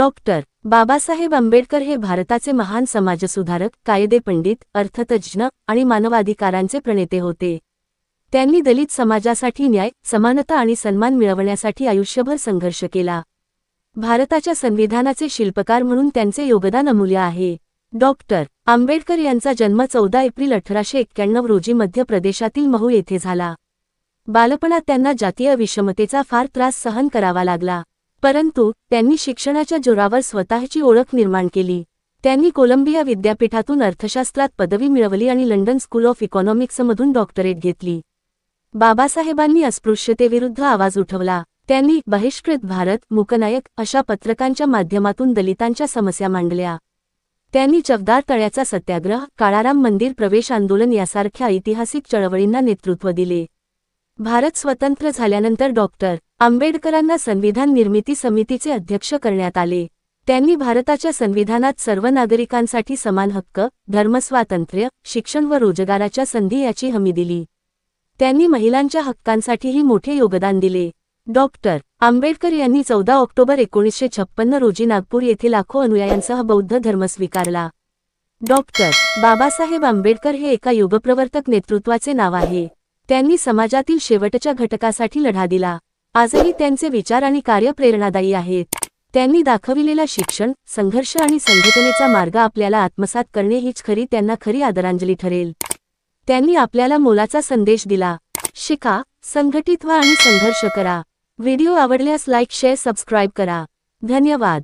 Doctor Babasaheb Ambedkar हे भारताचे महान समाजसुधारक कायदे पंडित अर्थतज्ज्ञ आणि मानवाधिकारांचे प्रणेते होते. त्यांनी दलित समाजासाठी न्याय समानता आणि सन्मान मिळवण्यासाठी आयुष्यभर संघर्ष केला. भारताच्या संविधानाचे शिल्पकार म्हणून त्यांचे योगदान अमूल्य आहे. डॉक्टर आंबेडकर यांचा जन्म चौदा एप्रिल अठराशे एक्क्याण्णव रोजी मध्य प्रदेशातील महू येथे झाला. बालपणात त्यांना जातीय विषमतेचा फार त्रास सहन करावा लागला. परंतु त्यांनी शिक्षणाच्या जोरावर स्वतःची ओळख निर्माण केली. त्यांनी कोलंबिया विद्यापीठातून अर्थशास्त्रात पदवी मिळवली आणि लंडन स्कूल ऑफ इकॉनॉमिक्समधून डॉक्टरेट घेतली. बाबासाहेबांनी अस्पृश्यतेविरुद्ध आवाज उठवला. त्यांनी बहिष्कृत भारत मुकनायक अशा पत्रकांच्या माध्यमातून दलितांच्या समस्या मांडल्या. त्यांनी चवदार तळ्याचा सत्याग्रह काळाराम मंदिर प्रवेश आंदोलन यासारख्या ऐतिहासिक चळवळींना नेतृत्व दिले. भारत स्वतंत्र झाल्यानंतर डॉक्टर आंबेडकरांना संविधान निर्मिती समितीचे अध्यक्ष करण्यात आले. त्यांनी भारताच्या संविधानात सर्व नागरिकांसाठी समान हक्क धर्मस्वातंत्र्य शिक्षण व रोजगाराच्या संधी याची हमी दिली. त्यांनी महिलांच्या हक्कांसाठीही मोठे योगदान दिले. डॉक्टर आंबेडकर यांनी चौदा ऑक्टोबर एकोणीसशे छप्पन्न रोजी नागपूर येथे लाखो अनुयायांसह बौद्ध धर्म स्वीकारला. डॉक्टर बाबासाहेब आंबेडकर हे एका युगप्रवर्तक नेतृत्वाचे नाव आहे. त्यांनी समाजातील शेवटच्या घटकासाठी लढा दिला. आजही त्यांचे विचार आणि कार्य प्रेरणादायी आहेत. त्यांनी दाखविलेला शिक्षण संघर्ष आणि संघटनेचा मार्ग आपल्याला आत्मसात करणे हीच खरी त्यांना खरी आदरांजली ठरेल. त्यांनी आपल्याला मोलाचा संदेश दिला. शिका संघटित व्हा आणि संघर्ष करा. व्हिडिओ आवडल्यास लाईक शेअर सबस्क्राईब करा. धन्यवाद.